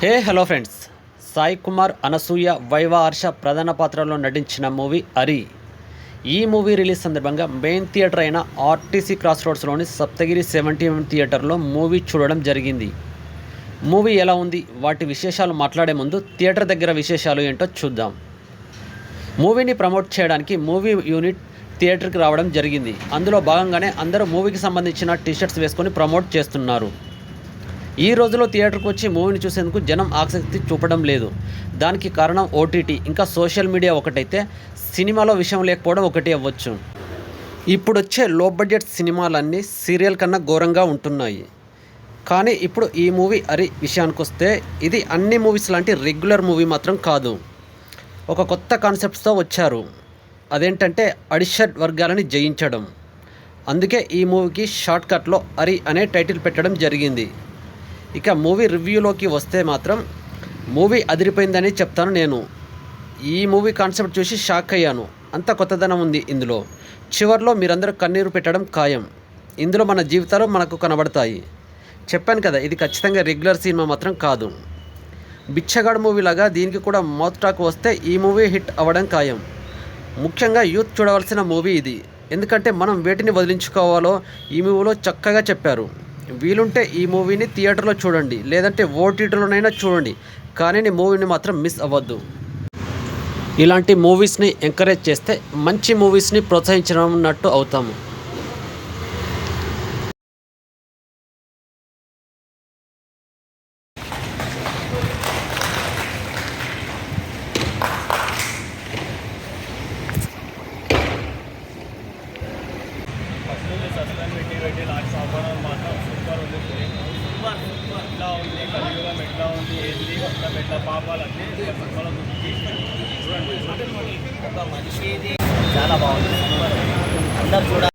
Hey hello friends. Sai Kumar Anasuya Viva Harsha ప్రధాన పాత్రలో నటించిన మూవీ అరి. ఈ మూవీ రిలీజ్ సందర్భంగా మెయిన్ థియేటర్ అయిన ఆర్టీసీ క్రాస్ రోడ్స్లోని సప్తగిరి సెవెంటీ థియేటర్లో మూవీ చూడడం జరిగింది. మూవీ ఎలా ఉంది? వాటి విశేషాలు మాట్లాడే ముందు థియేటర్ దగ్గర విశేషాలు ఏంటో చూద్దాం. మూవీని ప్రమోట్ చేయడానికి మూవీ యూనిట్ థియేటర్కి రావడం జరిగింది. అందులో భాగంగానే అందరూ మూవీకి సంబంధించిన టీషర్ట్స్ వేసుకొని ప్రమోట్ చేస్తున్నారు. ఈ రోజులో థియేటర్కి వచ్చి మూవీని చూసేందుకు జనం ఆసక్తి చూపడం లేదు. దానికి కారణం ఓటీటీ. ఇంకా సోషల్ మీడియా ఒకటైతే సినిమాలో విషయం లేకపోవడం ఒకటి అవ్వచ్చు. ఇప్పుడు వచ్చే లో బడ్జెట్ సినిమాలన్నీ సీరియల్ కన్నా ఘోరంగా ఉంటున్నాయి. కానీ ఇప్పుడు ఈ మూవీ అరి విషయానికి వస్తే ఇది అన్ని మూవీస్ లాంటి రెగ్యులర్ మూవీ మాత్రం కాదు. ఒక కొత్త కాన్సెప్ట్స్తో వచ్చారు. అదేంటంటే అడిషడ్ వర్గాలని జయించడం. అందుకే ఈ మూవీకి షార్ట్ కట్లో అరి అనే టైటిల్ పెట్టడం జరిగింది. ఇక మూవీ రివ్యూలోకి వస్తే మాత్రం మూవీ అదిరిపోయిందని చెప్తాను నేను. ఈ మూవీ కాన్సెప్ట్ చూసి షాక్ అయ్యాను. అంత కొత్తదనం ఉంది ఇందులో. చివర్లో మీరందరూ కన్నీరు పెట్టడం ఖాయం. ఇందులో మన జీవితాలు మనకు కనబడతాయి. చెప్పాను కదా ఇది ఖచ్చితంగా రెగ్యులర్ సినిమా మాత్రం కాదు. బిచ్చగాడు మూవీ లాగా దీనికి కూడా మౌత్ టాక్ వస్తే ఈ మూవీ హిట్ అవ్వడం ఖాయం. ముఖ్యంగా యూత్ చూడవలసిన మూవీ ఇది. ఎందుకంటే మనం వేటిని వదిలించుకోవాలో ఈ మూవీలో చక్కగా చెప్పారు. వీలుంటే ఈ మూవీని థియేటర్లో చూడండి లేదంటే ఓటీటీలోనైనా చూడండి కానీ నీ మూవీని మాత్రం మిస్ అవ్వద్దు. ఇలాంటి మూవీస్ని ఎంకరేజ్ చేస్తే మంచి మూవీస్ని ప్రోత్సహించినట్టు అవుతాము. సస్పెండ్ పెట్టి పెట్టి లాస్ట్ సాంబార్ పెద్ద ఏంది మొత్తం ఎట్లా పాపాలన్నీ చూడండి. ఒక మనిషిది చాలా బాగుంది. అందరు చూడాలి